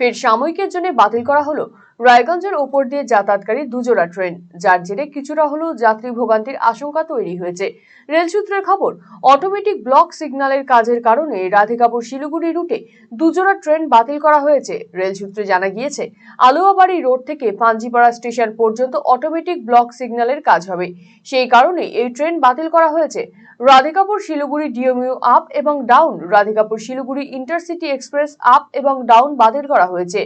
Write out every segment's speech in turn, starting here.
ফের সাময়িকের জন্য বাতিল করা হলো রায়গঞ্জের ওপর দিয়ে যাতায়াতকারী দুজোড়া ট্রেন। যার জেরে কিছুটা হলেও যাত্রী ভোগান্তির আশঙ্কা তৈরি হয়েছে। রেল সূত্রের খবর অটোমেটিক ব্লক সিগন্যালের কাজের কারণে রাধিকাপুর শিলিগুড়ি রুটে দুজোড়া ট্রেন বাতিল করা হয়েছে। রেল সূত্রে জানা গিয়েছে, আলুয়াবাড়ি রোড থেকে পাঞ্জিপাড়া স্টেশন পর্যন্ত অটোমেটিক ব্লক সিগন্যালের কাজ হবে। সেই কারণে এই ট্রেন বাতিল করা হয়েছে রাধিকাপুর, শিলিগুড়ি ডিএমইউ আপ এবং down. Radhikapur, Siliguri intercity express up এবং ডাউন বাতিল করা হয়েছে।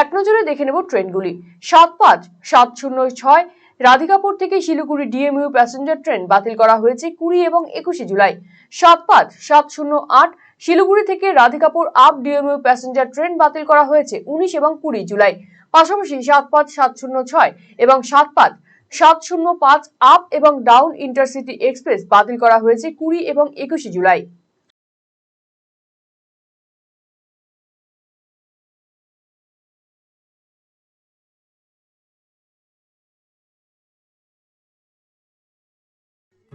এক নজরে দেখে নেব ট্রেনগুলি। সাত পাঁচ, সাত শূন্য ছয়, রাধিকাপুর থেকে শিলিগুড়ি ডিএমইউ প্যাসেঞ্জার ট্রেন বাতিল করা হয়েছে কুড়ি এবং একুশে জুলাই। সাত পাঁচ, সাত শূন্য আট, শিলিগুড়ি থেকে Radhikapur up DMU passenger train বাতিল করা হয়েছে উনিশ এবং কুড়ি জুলাই। পাশাপাশি সাত পাঁচ, সাত শূন্য ছয় এবং সাত পাঁচ সাত শূন্য পাঁচ আপ এবং ডাউন ইন্টারসিটি এক্সপ্রেস বাতিল করা হয়েছে কুড়ি এবং একুশে জুলাই।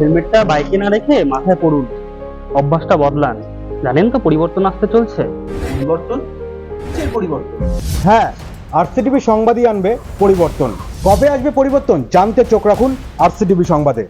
হেলমেটটা বাইকে না রেখে মাথায় পড়ুন। অভ্যাসটা বদলান। জানেন তো পরিবর্তন আসতে চলছে? পরিবর্তন? কিসের পরিবর্তন? হ্যাঁ আরসিটিভি সংবাদই আনবে পরিবর্তন। কবে আসবে পরিবর্তন? জানতে চোখ রাখুন আরসিটিভি সংবাদে।